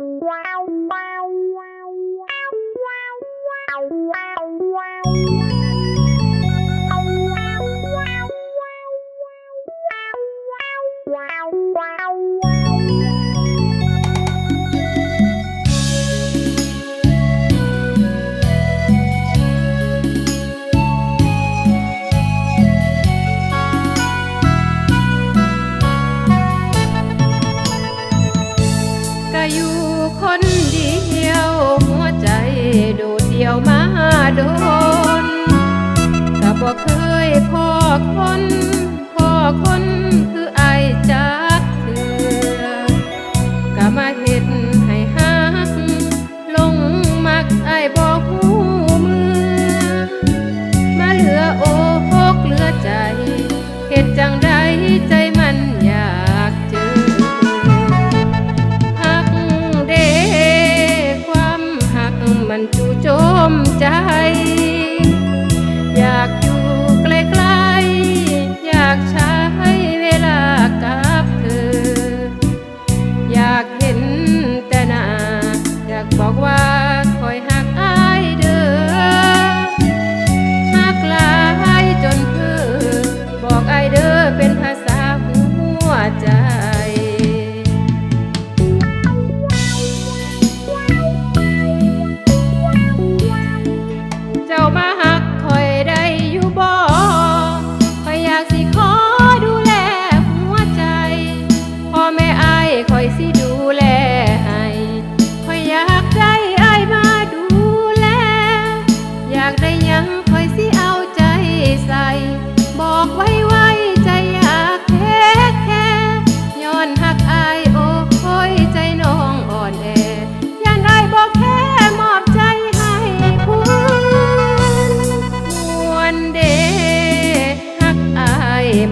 wow บ่เคยพอคน wajah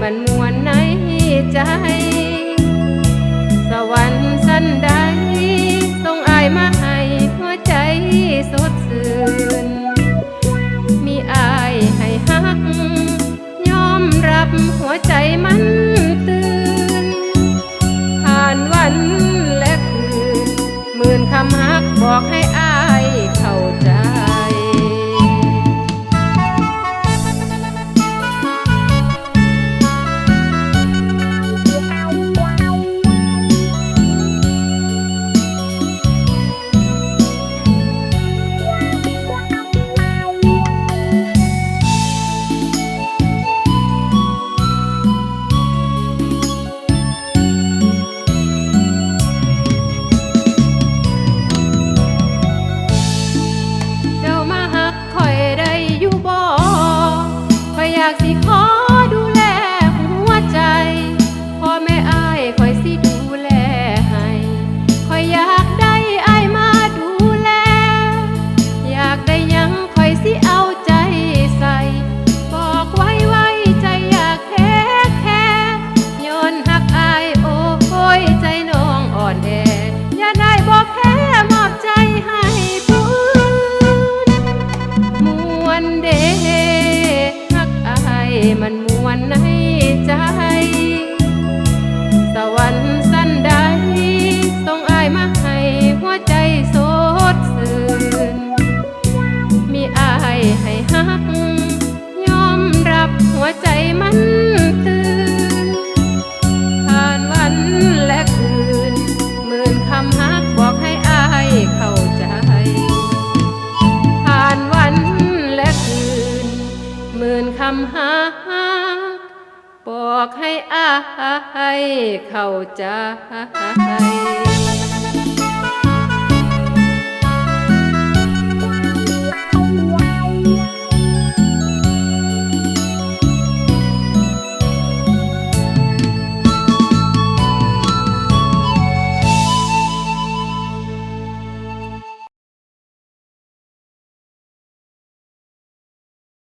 มันมวนในใจ สวรรค์สันใดต้องอายมาให้หัวใจสดสื่น มีอายให้หัก ยอมรับหัวใจมันตื่น ผ่านวันและคืนหมื่นคำฮักบอกให้อาย மண்மு ให้เข้าใจ